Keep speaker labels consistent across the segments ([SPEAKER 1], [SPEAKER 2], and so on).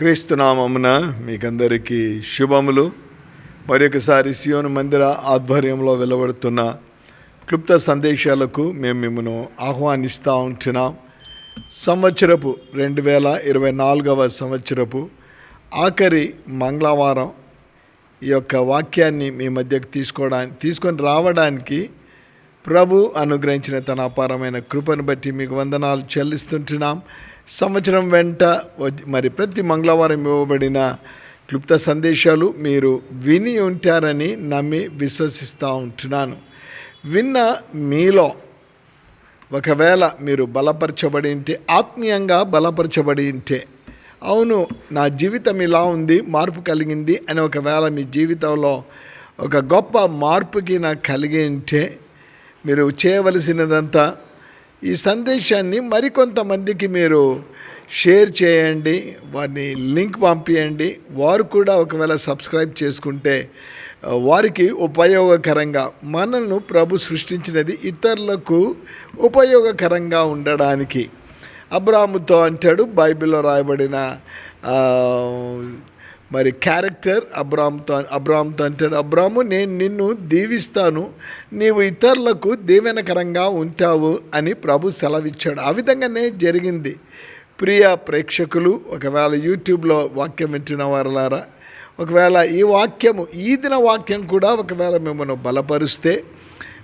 [SPEAKER 1] క్రీస్తునామమున మీకందరికీ శుభములు. మరొకసారి సియోను మందిర ఆధ్వర్యంలో వెలువడుతున్న క్లుప్త సందేశాలకు మేము మిమ్మను ఆహ్వానిస్తూ ఉంటున్నాం. సంవత్సరపు రెండు వేల ఇరవై నాలుగవ సంవత్సరపు ఆఖరి మంగళవారం ఈ యొక్క వాక్యాన్ని మీ మధ్యకు తీసుకోవడానికి తీసుకొని రావడానికి ప్రభు అనుగ్రహించిన తన అపారమైన కృపను బట్టి మీకు వందనాలు చెల్లిస్తుంటున్నాం. సంవత్సరం వెంట మరి ప్రతి మంగళవారం ఇవ్వబడిన క్లుప్త సందేశాలు మీరు విని ఉంటారని నమ్మి విశ్వసిస్తూ ఉంటున్నాను. విన్న మీలో ఒకవేళ మీరు బలపరచబడి ఉంటే ఆత్మీయంగా బలపరచబడి ఉంటే అవును నా జీవితం ఇలా ఉంది మార్పు కలిగింది అని ఒకవేళ మీ జీవితంలో ఒక గొప్ప మార్పుకి నాకు కలిగి ఉంటే మీరు చేయవలసినదంతా ఈ సందేశాన్ని మరికొంతమందికి మీరు షేర్ చేయండి వారిని లింక్ పంపించండి వారు కూడా ఒకవేళ సబ్స్క్రైబ్ చేసుకుంటే వారికి ఉపయోగకరంగా మనల్ని ప్రభు సృష్టించినది ఇతరులకు ఉపయోగకరంగా ఉండడానికి. అబ్రాముతో అంటాడు బైబిల్లో రాయబడిన మరి క్యారెక్టర్ అబ్రామ్తో అబ్రామ్తో అంటాడు అబ్రాము నేను నిన్ను దీవిస్తాను. నీవు ఇతరులకు దీవెనకరంగా ఉంటావు అని ప్రభు సెలవిచ్చాడు. ఆ విధంగానే జరిగింది. ప్రియ ప్రేక్షకులు ఒకవేళ యూట్యూబ్లో వాక్యం వింటున్న వారలారా ఒకవేళ ఈ వాక్యము ఈ దిన వాక్యం కూడా ఒకవేళ మిమ్మల్ని బలపరుస్తే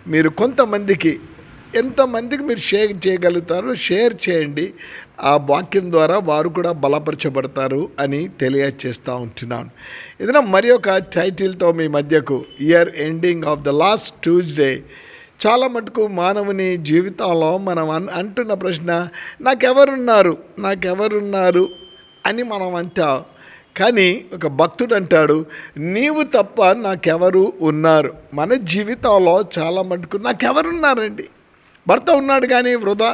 [SPEAKER 1] మీరు కొంతమందికి ఎంతమందికి మీరు షేర్ చేయగలుగుతారో షేర్ చేయండి. ఆ వాక్యం ద్వారా వారు కూడా బలపరచబడతారు అని తెలియచేస్తూ ఉంటున్నాను. ఏదైనా మరి ఒక టైటిల్తో మీ మధ్యకు year ending of the last Tuesday. చాలా మటుకు మానవుని జీవితంలో మనం అన్ అంటున్న ప్రశ్న నాకెవరున్నారు? నాకెవరున్నారు? అని మనం అంటా. కానీ ఒక భక్తుడు అంటాడు నీవు తప్ప నాకెవరు ఉన్నారు? మన జీవితంలో చాలా మటుకు నాకెవరున్నారండి? భర్త ఉన్నాడు కానీ వృధా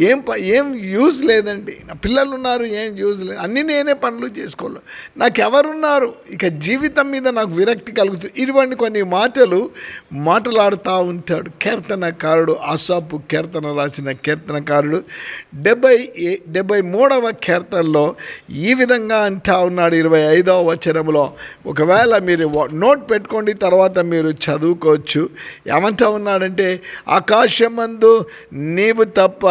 [SPEAKER 1] ఏం ప ఏం యూజ్ లేదండి. నా పిల్లలు ఉన్నారు ఏం యూజ్ లేదు. అన్నీ నేనే పనులు చేసుకోవాలి. నాకెవరున్నారు? ఇక జీవితం మీద నాకు విరక్తి కలుగుతుంది. ఇటువంటి కొన్ని మాటలు మాట్లాడుతూ ఉంటాడు. కీర్తనకారుడు ఆసాపు కీర్తన రాసిన కీర్తనకారుడు. డెబ్బై ఏ డెబ్బై మూడవ కీర్తనలో ఈ విధంగా అంటా ఉన్నాడు ఇరవై ఐదవ వచనంలో. ఒకవేళ మీరు నోట్ పెట్టుకోండి తర్వాత మీరు చదువుకోవచ్చు. ఏమంటా ఉన్నాడంటే ఆకాశమందు నీవు తప్ప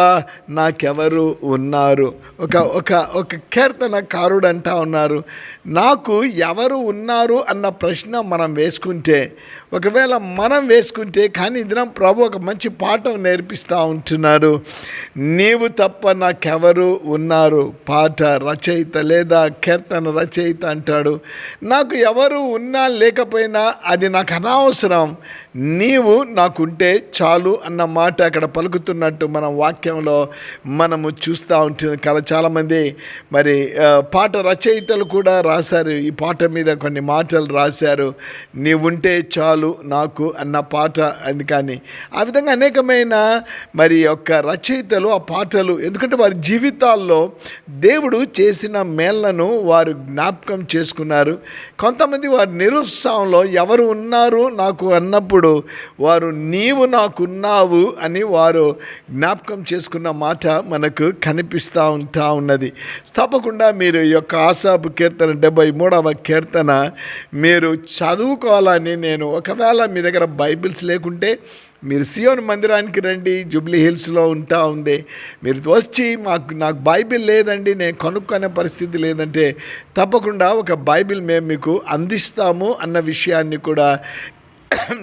[SPEAKER 1] నాకెవరు ఉన్నారు? ఒక ఒక ఒక కీర్తనకారుడు అంటా ఉన్నారు. నాకు ఎవరు ఉన్నారు అన్న ప్రశ్న మనం వేసుకుంటే ఒకవేళ మనం వేసుకుంటే కానీ ఇదిన ప్రభు ఒక మంచి పాఠం నేర్పిస్తూ ఉంటున్నాడు. నీవు తప్ప నాకెవరు ఉన్నారు? పాట రచయిత లేదా కీర్తన రచయిత అంటాడు. నాకు ఎవరు ఉన్నా లేకపోయినా అది నాకు అనవసరం. నీవు నాకుంటే చాలు అన్న మాట అక్కడ పలుకుతున్నట్టు మనం వాక్యంలో మనము చూస్తూ ఉంటున్న కళ చాలామంది మరి పాట రచయితలు కూడా రాశారు. ఈ పాట మీద కొన్ని మాటలు రాశారు. నీవుంటే చాలు నాకు అన్న పాట అని కానీ ఆ విధంగా అనేకమైన మరి యొక్క రచయితలు ఆ పాటలు ఎందుకంటే వారి జీవితాల్లో దేవుడు చేసిన మేళ్ళను వారు జ్ఞాపకం చేసుకున్నారు. కొంతమంది వారి నిరుత్సాహంలో ఎవరు ఉన్నారు నాకు అన్నప్పుడు వారు నీవు నాకున్నావు అని వారు జ్ఞాపకం చేసుకున్న మాట మనకు కనిపిస్తూ ఉంటా ఉన్నది. తప్పకుండా మీరు ఈ యొక్క ఆశాపు కీర్తన డెబ్బై మూడవ కీర్తన మీరు చదువుకోవాలని నేను ఒకవేళ మీ దగ్గర బైబిల్స్ లేకుంటే మీరు సియోన్ మందిరానికి రండి జూబ్లీ హిల్స్లో ఉంటా ఉంది. మీరు వచ్చి మాకు నాకు బైబిల్ లేదండి నేను కనుక్కునే పరిస్థితి లేదంటే తప్పకుండా ఒక బైబిల్ మేము మీకు అందిస్తాము అన్న విషయాన్ని కూడా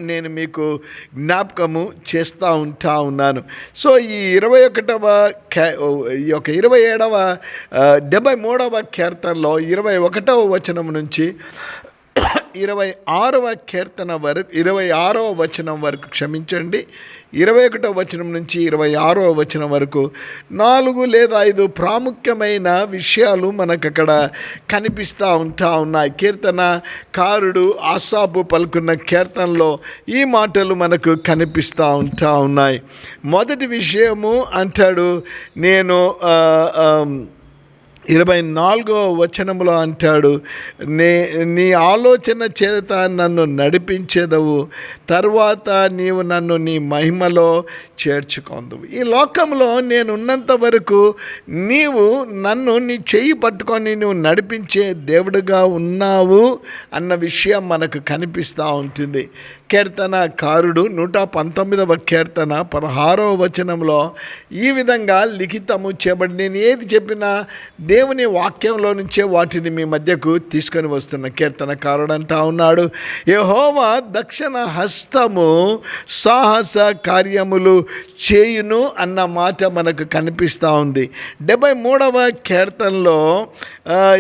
[SPEAKER 1] నేను మీకు జ్ఞాపకము చేస్తూ ఉంటా ఉన్నాను. సో ఈ ఇరవై ఒకటవ ఈ యొక్క ఇరవై ఏడవ డెబ్బై మూడవ కీర్తనలో ఇరవై ఒకటవ వచనం నుంచి ఇరవై ఆరవ కీర్తన వరకు ఇరవై ఆరవ వచనం వరకు క్షమించండి. ఇరవై ఒకటవ వచనం నుంచి ఇరవై ఆరవ వచనం వరకు నాలుగు లేదా ఐదు ప్రాముఖ్యమైన విషయాలు మనకు అక్కడ కనిపిస్తూ ఉంటా ఉన్నాయి. కీర్తన కారుడు ఆసాపు పలుకున్న కీర్తనలో ఈ మాటలు మనకు కనిపిస్తూ ఉంటా ఉన్నాయి. మొదటి విషయము అంటాడు నేను ఇరవై నాలుగో వచనంలో అంటాడు నే నీ ఆలోచన చేత నన్ను నడిపించేదవు. తర్వాత నీవు నన్ను నీ మహిమలో చేర్చుకొందువు. ఈ లోకంలో నేనున్నంత వరకు నీవు నన్ను నీ చెయ్యి పట్టుకొని నువ్వు నడిపించే దేవుడుగా ఉన్నావు అన్న విషయం మనకు కనిపిస్తూ ఉంటుంది. కీర్తనకారుడు నూట పంతొమ్మిదవ కీర్తన పదహారవ వచనంలో ఈ విధంగా లిఖితము చేయబడి నేను ఏది చెప్పినా దేవుని వాక్యంలో నుంచే వాటిని మీ మధ్యకు తీసుకొని వస్తున్న కీర్తనకారుడు అంటా ఉన్నాడు. యహోవా దక్షిణ హస్తము సాహస కార్యములు చేయును అన్న మాట మనకు కనిపిస్తూ ఉంది. డెబ్బై మూడవ కీర్తనలో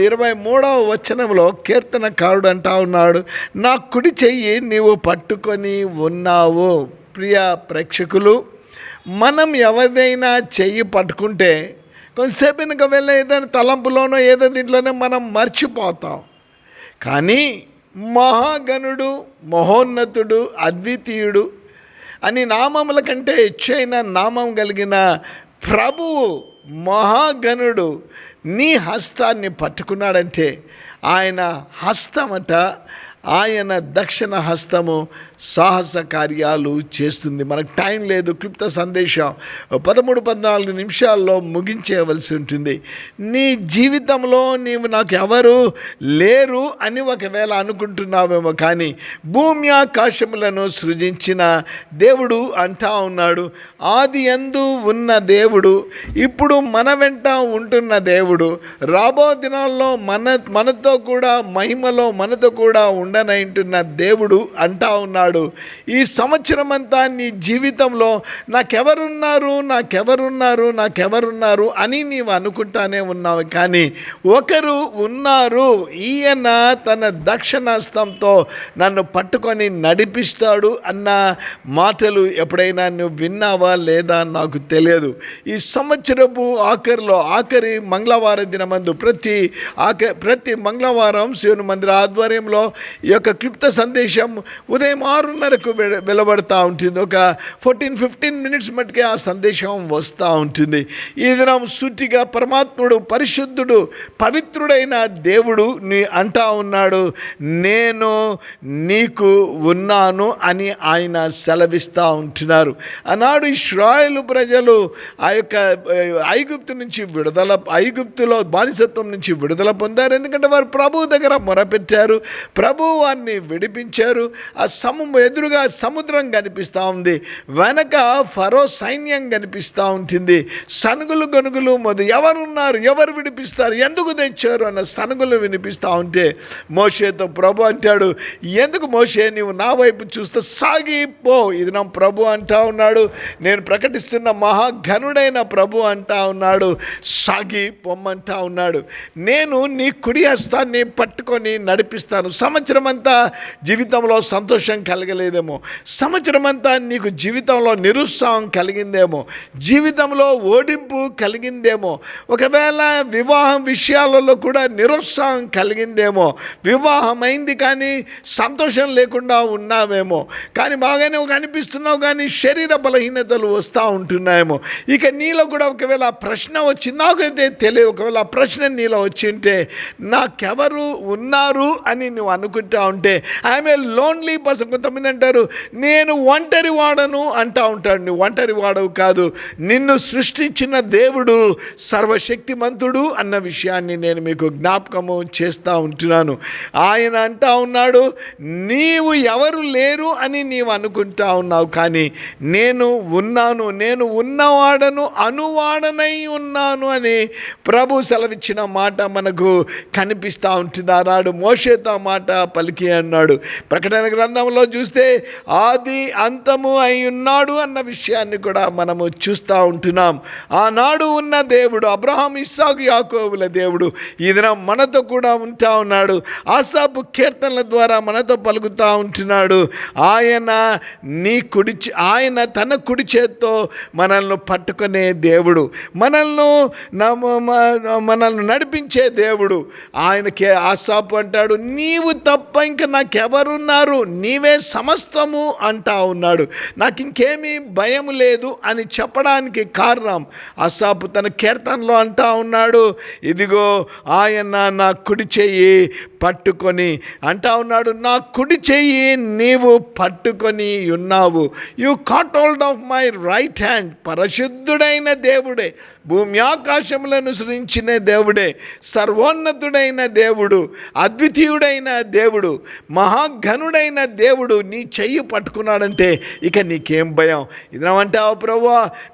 [SPEAKER 1] ఇరవై మూడవ వచనంలో కీర్తనకారుడు అంటా ఉన్నాడు నా కుడి చెయ్యి నీవు పట్టుకొని ఉన్నావు. ప్రియ ప్రేక్షకులు మనం ఎవరిదైనా చెయ్యి పట్టుకుంటే కొంతసేపు వెనుక వెళ్ళే ఏదైనా తలంపులోనో ఏదో దీంట్లోనే మనం మర్చిపోతాం. కానీ మహాగణుడు మహోన్నతుడు అద్వితీయుడు అని నామముల కంటే హెచ్చైన నామం కలిగిన ప్రభువు మహాగణుడు నీ హస్తాన్ని పట్టుకున్నాడంటే ఆయన హస్తమట ఆయన దక్షిణ హస్తము సాహస కార్యాలు చేస్తుంది. మనకు టైం లేదు క్లుప్త సందేశం. పదమూడు పద్నాలుగు నిమిషాల్లో ముగించేయవలసి ఉంటుంది. నీ జీవితంలో నీవు నాకు ఎవరు లేరు అని ఒకవేళ అనుకుంటున్నావేమో కానీ భూమి ఆకాశములను సృజించిన దేవుడు అంటా ఉన్నాడు. ఆది ఎందు ఉన్న దేవుడు ఇప్పుడు మన వెంట ఉంటున్న దేవుడు. రాబో దినాల్లో మన మనతో కూడా మహిమలో మనతో కూడా ఉండనంటున్న దేవుడు అంటా ఉన్నాడు. ఈ సంవత్సరం అంతా నీ జీవితంలో నాకెవరున్నారు నాకెవరున్నారు నాకెవరున్నారు అని నీవు అనుకుంటానే ఉన్నావు. కానీ ఒకరు ఉన్నారు. ఈయన తన దక్షిణాస్తంతో నన్ను పట్టుకొని నడిపిస్తాడు అన్న మాటలు ఎప్పుడైనా నువ్వు విన్నావా లేదా నాకు తెలియదు. ఈ సంవత్సరపు ఆఖరిలో ఆఖరి మంగళవారం దినమందు ప్రతి ఆఖ ప్రతి మంగళవారం శివుని మందిర ఆధ్వర్యంలో ఈ యొక్క క్లుప్త సందేశం ఉదయం ఆరున్నరకు వె- ఉంటుంది. ఒక ఫోర్టీన్ ఫిఫ్టీన్ మినిట్స్ మటుకే ఆ సందేశం వస్తూ ఉంటుంది. ఈ దినం సూటిగా పరమాత్ముడు పరిశుద్ధుడు పవిత్రుడైన దేవుడు నీ అంటా ఉన్నాడు. నేను నీకు ఉన్నాను అని ఆయన సెలవిస్తూ ఉంటున్నారు. ఆనాడు ఇస్రాయేలు ప్రజలు ఆ యొక్క ఐగుప్తు నుంచి విడుదల ఐగుప్తులో బానిసత్వం నుంచి విడుదల పొందారు. ఎందుకంటే వారు ప్రభు దగ్గర మొరపెట్టారు. ప్రభు వారిని విడిపించారు. ఆ సము ఎదురుగా సముద్రం కనిపిస్తూ ఉంది. వెనక ఫరో సైన్యం కనిపిస్తూ ఉంటుంది. సనుగులు గనుగులు మొదలు ఎవరున్నారు? ఎవరు విడిపిస్తారు? ఎందుకు తెచ్చారు? అన్న సనుగులు వినిపిస్తూ ఉంటే మోషేతో ప్రభు అంటాడు ఎందుకు మోషే నీవు నా వైపు చూస్తే సాగిపో? ఇది నా ప్రభు అంటా ఉన్నాడు. నేను ప్రకటిస్తున్న మహాఘనుడైన ప్రభు అంటా ఉన్నాడు. సాగి పొమ్మంటా ఉన్నాడు. నేను నీ కుడి హస్తాన్ని పట్టుకొని నడిపిస్తాను. సంవత్సరం అంతా జీవితంలో సంతోషం కలగలేదేమో. సంవత్సరం అంతా నీకు జీవితంలో నిరుత్సాహం కలిగిందేమో. జీవితంలో ఓడింపు కలిగిందేమో. ఒకవేళ వివాహం విషయాలలో కూడా నిరుత్సాహం కలిగిందేమో. వివాహం అయింది కానీ సంతోషం లేకుండా ఉన్నావేమో. కానీ బాగానే అనిపిస్తున్నావు కానీ శరీర బలహీనతలు వస్తూ ఉంటున్నాయేమో. ఇక నీలో కూడా ఒకవేళ ప్రశ్న వచ్చి నాకైతే తెలియదు. ఒకవేళ ప్రశ్న నీలో వచ్చి ఉంటే నాకెవరు ఉన్నారు అని నువ్వు అనుకుంటా ఉంటే ఆమె లోన్లీ పర్సన్. పంతొమ్మిది అంటారు. నేను ఒంటరి వాడను అంటా ఉంటాడు. నువ్వు ఒంటరి వాడవు కాదు. నిన్ను సృష్టించిన దేవుడు సర్వశక్తిమంతుడు అన్న విషయాన్ని నేను మీకు జ్ఞాపకము చేస్తూ ఉంటున్నాను. ఆయన అంటా ఉన్నాడు నీవు ఎవరు లేరు అని నీవు అనుకుంటా ఉన్నావు. కానీ నేను ఉన్నాను నేను ఉన్నవాడను అనువాడనై ఉన్నాను అని ప్రభు సెలవిచ్చిన మాట మనకు కనిపిస్తూ ఉంటుంది ఆనాడు మోషేతో మాట పలికి అన్నాడు. ప్రకటన గ్రంథంలో చూస్తే ఆది అంతము అయి ఉన్నాడు అన్న విషయాన్ని కూడా మనము చూస్తూ ఉంటున్నాం. ఆనాడు ఉన్న దేవుడు అబ్రహాం ఇస్సాకు యాకోబుల దేవుడు ఈ మనతో కూడా ఉంటా ఉన్నాడు. ఆసాపు కీర్తనల ద్వారా మనతో పలుకుతూ ఉంటున్నాడు. ఆయన నీ కుడి ఆయన తన కుడి చేత్తో మనల్ని పట్టుకునే దేవుడు. మనల్ని మనల్ని నడిపించే దేవుడు. ఆయనకే ఆసాపు అంటాడు నీవు తప్ప ఇంకా నాకెవరున్నారు? నీవే సమస్తము అంటా ఉన్నాడు. నాకు ఇంకేమీ భయం లేదు అని చెప్పడానికి కారణం అసాపు తన కీర్తనలో అంటా ఉన్నాడు. ఇదిగో ఆయన నా కుడి చెయ్యి పట్టుకొని అంటా ఉన్నాడు నా కుడి చెయ్యి నీవు పట్టుకొని ఉన్నావు. You caught hold of my right hand పరిశుద్ధుడైన దేవుడే. భూమి ఆకాశములను సృజించిన దేవుడే సర్వోన్నతుడైన దేవుడు అద్వితీయుడైన దేవుడు మహాఘనుడైన దేవుడు నీ చెయ్యి పట్టుకున్నాడంటే ఇక నీకేం భయం? ఇదేమంటావు ప్రభు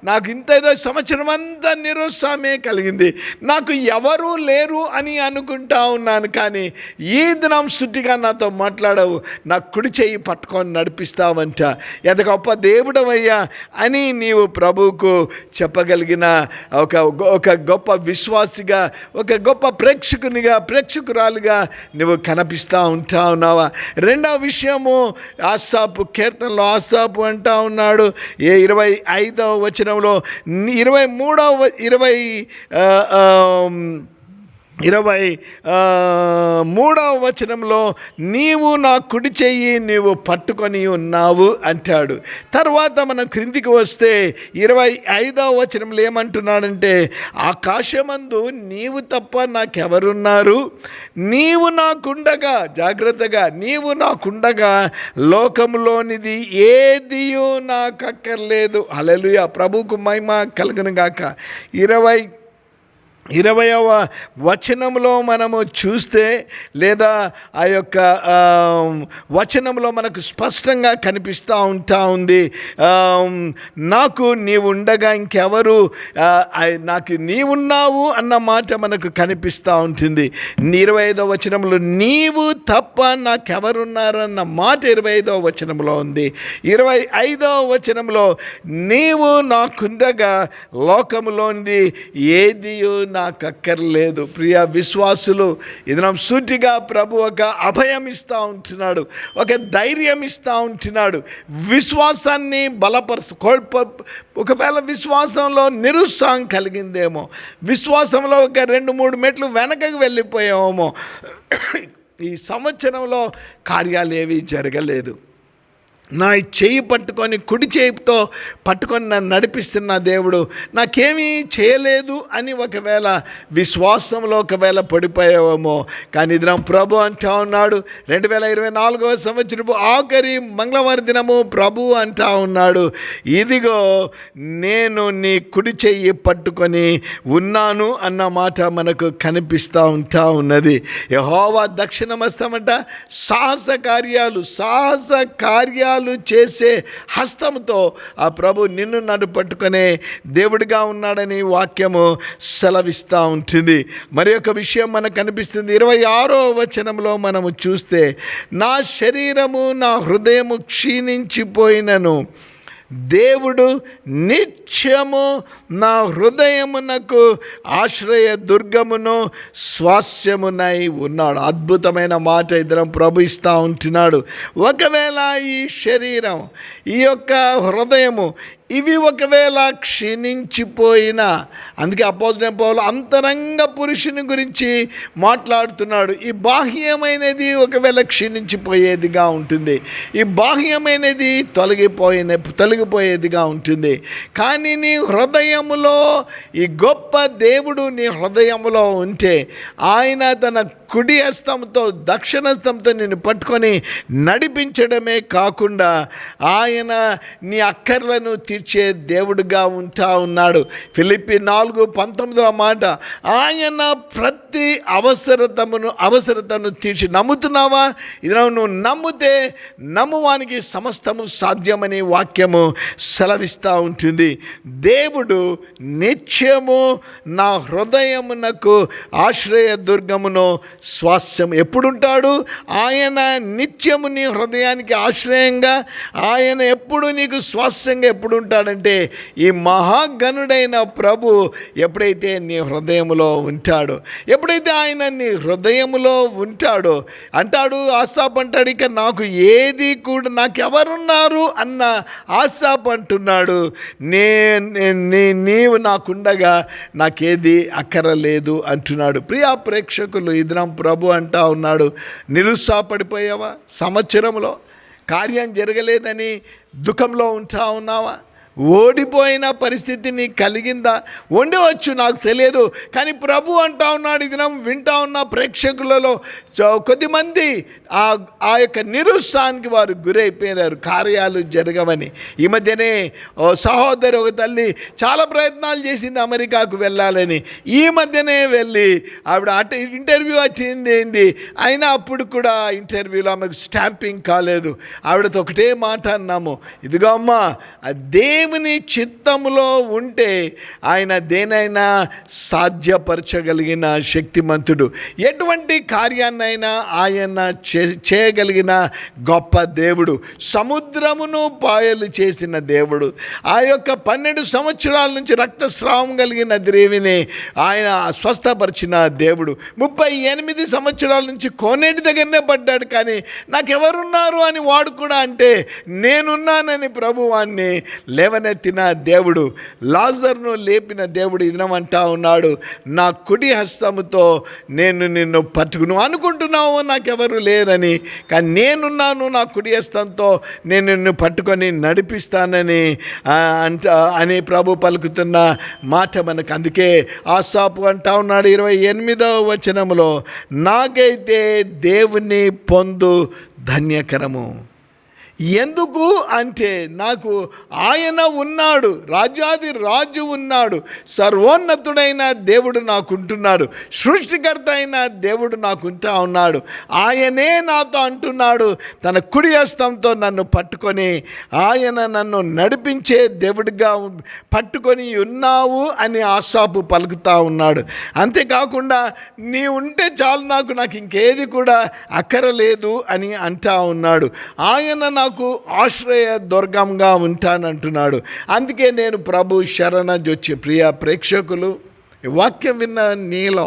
[SPEAKER 1] నాకు ఇంత ఏదో సంవత్సరం అంతా నిరుత్సాహమే కలిగింది. నాకు ఎవరూ లేరు అని అనుకుంటా ఉన్నాను కానీ ఈ దినం శుద్ధిగా నాతో మాట్లాడవు. నా కుడి చెయ్యి పట్టుకొని నడిపిస్తావంట. ఎంత గొప్ప దేవుడవయ్యా అని నీవు ప్రభువుకు చెప్పగలిగిన ఒక ఒక గొప్ప విశ్వాసిగా ఒక గొప్ప ప్రేక్షకునిగా ప్రేక్షకురాలుగా నువ్వు కనిపిస్తూ ఉంటా ఉన్నావా? రెండవ విషయము ఆసాపు కీర్తనలో ఆసాపు అంటా ఉన్నాడు. ఏ ఇరవై ఐదవ వచనంలో ఇరవై మూడవ ఇరవై ఇరవై మూడవ వచనంలో నీవు నా కుడి చెయ్యి నీవు పట్టుకొని ఉన్నావు అంటాడు. తర్వాత మనం క్రిందికి వస్తే ఇరవై ఐదవ వచనంలో ఏమంటున్నాడంటే ఆకాశమందు నీవు తప్ప నాకెవరున్నారు? నీవు నాకుండగా జాగ్రత్తగా నీవు నాకుండగా లోకంలోనిది ఏదియో నాకక్కర్లేదు. అలలుయ ప్రభుకు మహిమ కలగనుగాక ఇరవై ఇరవయవ వచనంలో మనము చూస్తే లేదా ఆ యొక్క వచనంలో మనకు స్పష్టంగా కనిపిస్తూ ఉంటా ఉంది. నాకు నీవుండగా ఇంకెవరు నాకు నీవున్నావు అన్న మాట మనకు కనిపిస్తూ ఉంటుంది. ఇరవై ఐదవ వచనంలో నీవు తప్ప నాకెవరున్నారన్న మాట ఇరవై ఐదవ వచనంలో ఉంది. ఇరవై ఐదవ వచనంలో నీవు నాకుండగా లోకములోనిది ఏదియో నాకు అక్కర్లేదు ప్రియ విశ్వాసులు ఇదనం సూటిగా ప్రభు ఒక అభయం ఇస్తూ ఉంటున్నాడు ఒక ధైర్యం ఇస్తూ ఉంటున్నాడు. విశ్వాసాన్ని బలపరుచు కోల్ప ఒకవేళ విశ్వాసంలో నిరుత్సాహం కలిగిందేమో విశ్వాసంలో ఒక రెండు మూడు మెట్లు వెనకకు వెళ్ళిపోయామో ఈ సంవత్సరంలో కార్యాలు ఏవి జరగలేదు. నా చెయ్యి పట్టుకొని కుడి చేయితో పట్టుకొని నన్ను నడిపిస్తున్న దేవుడు నాకేమీ చేయలేదు అని ఒకవేళ విశ్వాసంలో ఒకవేళ పడిపోయావేమో. కానీ ఇది ప్రభు అంటా ఉన్నాడు. రెండు వేల ఇరవై నాలుగవ సంవత్సరపు ఆఖరి మంగళవారం దినము ప్రభు అంటా ఉన్నాడు. ఇదిగో నేను నీ కుడి చెయ్యి పట్టుకొని ఉన్నాను అన్న మాట మనకు కనిపిస్తూ ఉంటా ఉన్నది. యహోవా దక్షిణమస్తమంట సాహస కార్యాలు సాహస కార్యాలు చేసే హస్తంతో ఆ ప్రభు నిన్ను నన్ను పట్టుకునే దేవుడిగా ఉన్నాడని వాక్యము సెలవిస్తూ ఉంటుంది. మరి ఒక విషయం మనకు కనిపిస్తుంది ఇరవై ఆరో వచనంలో మనము చూస్తే నా శరీరము నా హృదయము క్షీణించిపోయినను. దేవుడు నిత్యము నా హృదయమునకు ఆశ్రయ దుర్గమును స్వాస్యమునై ఉన్నాడు. అద్భుతమైన మాట ఇద్దరం ప్రభు ఇస్తూ ఉంటున్నాడు. ఒకవేళ ఈ శరీరం ఈ యొక్క హృదయము ఇవి ఒకవేళ క్షీణించిపోయినా అందుకే అపోజిన పౌలు అంతరంగ పురుషుని గురించి మాట్లాడుతున్నాడు. ఈ బాహ్యమైనది ఒకవేళ క్షీణించిపోయేదిగా ఉంటుంది. ఈ బాహ్యమైనది తొలగిపోయిన తొలగిపోయేదిగా ఉంటుంది. కానీ నీ హృదయములో ఈ గొప్ప దేవుడు నీ హృదయములో ఉంటే ఆయన తన కుడి హస్తంతో దక్షిణ హస్తంతో నిన్ను పట్టుకొని నడిపించడమే కాకుండా ఆయన నీ అక్కర్లను తీర్చు దేవుడుగా ఉంటా ఉన్నాడు. ఫిలిపి నాలుగు పంతొమ్మిదవ మాట ఆయన ప్రతి అవసరతమును అవసరతను తీర్చి నమ్ముతున్నావా? ఇది నువ్వు నమ్మితే నమ్మువానికి సమస్తము సాధ్యమని వాక్యము సెలవిస్తూ ఉంటుంది. దేవుడు నిత్యము నా హృదయమునకు ఆశ్రయ దుర్గమును స్వాస్యం ఎప్పుడుంటాడు? ఆయన నిత్యము నీ హృదయానికి ఆశ్రయంగా ఆయన ఎప్పుడు నీకు స్వాస్యంగా ఎప్పుడు ఉంటాడంటే ఈ మహాగణుడైన ప్రభు ఎప్పుడైతే నీ హృదయంలో ఉంటాడో ఎప్పుడైతే ఆయన నీ హృదయములో ఉంటాడో అంటాడు ఆశాప్ అంటాడు ఇక నాకు ఏది కూడా నాకు ఎవరున్నారు అన్న ఆశాప్ అంటున్నాడు. నే నీ- నీవు నాకుండగా నాకేది అక్కరలేదు అంటున్నాడు. ప్రియా ప్రేక్షకులు ఇదినం ప్రభు అంటా ఉన్నాడు నిరుత్సాహపడిపోయావా? సంవత్సరంలో కార్యం జరగలేదని దుఃఖంలో ఉంటా ఉన్నావా? ఓడిపోయిన పరిస్థితి నీకు కలిగిందా? ఉండవచ్చు నాకు తెలియదు. కానీ ప్రభు అంటా ఉన్నాడు దినం వింటా ఉన్న ప్రేక్షకులలో చ- కొద్దిమంది ఆ ఆ యొక్క నిరుత్సాహానికి వారు గురైపోయినారు. కార్యాలు జరగవని. ఈ మధ్యనే ఓ సహోదరి ఒక తల్లి చాలా ప్రయత్నాలు చేసింది అమెరికాకు వెళ్ళాలని. ఈ మధ్యనే వెళ్ళి ఆవిడ అటు ఇంటర్వ్యూ వచ్చింది ఏంది? అయినా అప్పుడు కూడా ఇంటర్వ్యూలో ఆమెకు స్టాంపింగ్ కాలేదు. ఆవిడతో ఒకటే మాట అన్నాము. ఇదిగో అమ్మా అదే దేవుని చిత్తములో ఉంటే ఆయన దేనైనా సాధ్యపరచగలిగిన శక్తిమంతుడు. ఎటువంటి కార్యాన్నైనా ఆయన చేయగలిగిన గొప్ప దేవుడు సముద్రమును పాయలు చేసిన దేవుడు. ఆ యొక్క పన్నెండు సంవత్సరాల నుంచి రక్తస్రావం కలిగిన దేవిని ఆయన స్వస్థపరిచిన దేవుడు. ముప్పై ఎనిమిది సంవత్సరాల నుంచి కోనేటి దగ్గరనే పడ్డాడు కానీ నాకెవరున్నారు అని వాడు కూడా అంటే నేనున్నానని ప్రభువాన్ని లేవనెత్తిన దేవుడు. లాజర్ను లేపిన దేవుడు ఇదనమంటా ఉన్నాడు నా కుడి హస్తముతో నేను నిన్ను పట్టుకును. అనుకుంటున్నావు నాకెవరు లేరని కానీ నేనున్నాను నా కుడి హస్తంతో నేను నిన్ను పట్టుకొని నడిపిస్తానని అంట అని ప్రభు పలుకుతున్న మాట మనకు అందుకే ఆసాపు అంటా ఉన్నాడు ఇరవై ఎనిమిదవ వచనములో నాకైతే దేవుని పొందు ధన్యకరము. ఎందుకు అంటే నాకు ఆయన ఉన్నాడు రాజాది రాజు ఉన్నాడు సర్వోన్నతుడైన దేవుడు నాకుంటున్నాడు సృష్టికర్త అయిన దేవుడు నాకుంటా ఉన్నాడు. ఆయనే నాతో అంటున్నాడు తన కుడి హస్తంతో నన్ను పట్టుకొని ఆయన నన్ను నడిపించే దేవుడిగా పట్టుకొని ఉన్నావు అని ఆశాపు పలుకుతా ఉన్నాడు. అంతేకాకుండా నీ ఉంటే చాలు నాకు నాకు ఇంకేది కూడా అక్కరలేదు అని అంటా ఉన్నాడు. ఆయన నాకు ఆశ్రయ దుర్గంగా ఉంటానంటున్నాడు. అందుకే నేను ప్రభు శరణజొచ్చి ప్రియ ప్రేక్షకులు వాక్యం విన్న నీలో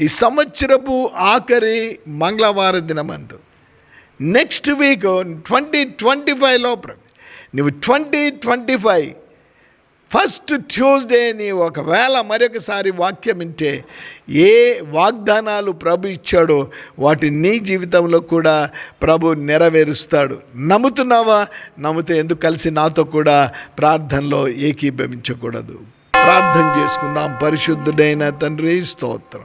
[SPEAKER 1] ఈ సంవత్సరపు ఆఖరి మంగళవారం దినమందు నెక్స్ట్ వీక్ ట్వంటీ ట్వంటీ ఫైవ్లో నువ్వు twenty twenty five first Tuesday నీ ఒకవేళ మరొకసారి వాక్యం వింటే ఏ వాగ్దానాలు ప్రభు ఇచ్చాడో వాటి నీ జీవితంలో కూడా ప్రభు నెరవేరుస్తాడు. నమ్ముతున్నావా? నమ్మితే ఎందుకు కలిసి నాతో కూడా ప్రార్థనలో ఏకీభవించకూడదు. ప్రార్థన చేసుకుందాం. పరిశుద్ధుడైన తండ్రి స్తోత్రం.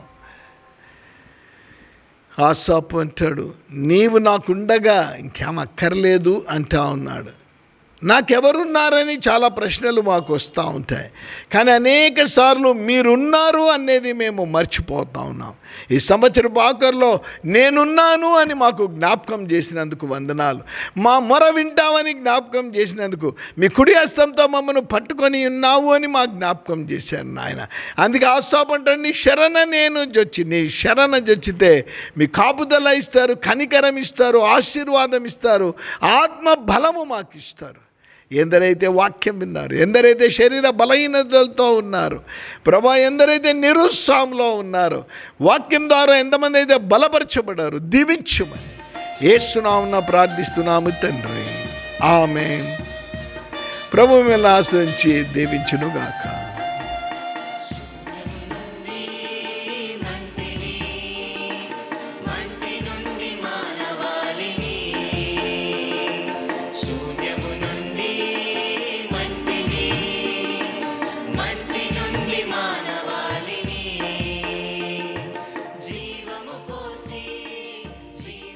[SPEAKER 1] ఆసాపు అంటాడు నీవు నాకుండగా ఇంకేం అక్కర్లేదు అంటా ఉన్నాడు. నాకెవరున్నారని చాలా ప్రశ్నలు మాకు వస్తూ ఉంటాయి. కానీ అనేక సార్లు మీరున్నారు అనేది మేము మర్చిపోతా ఉన్నాం. ఈ సంవత్సరపు ఆఖరిలో నేనున్నాను అని మాకు జ్ఞాపకం చేసినందుకు వందనాలు. మా మొర వింటామని జ్ఞాపకం చేసినందుకు మీ కుడి హస్తంతో మమ్మల్ని పట్టుకొని ఉన్నావు అని మా జ్ఞాపకం చేశారు నాయన. అందుకే ఆశాపంటే నీ శరణ నేను జొచ్చి నీ శరణ జొచ్చితే మీ కాపుదల ఇస్తారు కనికరం ఇస్తారు ఆశీర్వాదం ఇస్తారు ఆత్మ బలము మాకు ఇస్తారు ఎందరైతే వాక్యం విన్నారు ఎందరైతే శరీర బలహీనతలతో ఉన్నారు ప్రభా ఎందరైతే నిరుత్సాహంలో ఉన్నారు వాక్యం ద్వారా ఎంతమంది అయితే బలపరచబడారు దీవించుమని ఏస్తున్నామున్న ప్రార్థిస్తున్నాము తండ్రి. ఆమె ప్రభు మిమ్మల్ని ఆశ్రయించి దీవించునుగాక.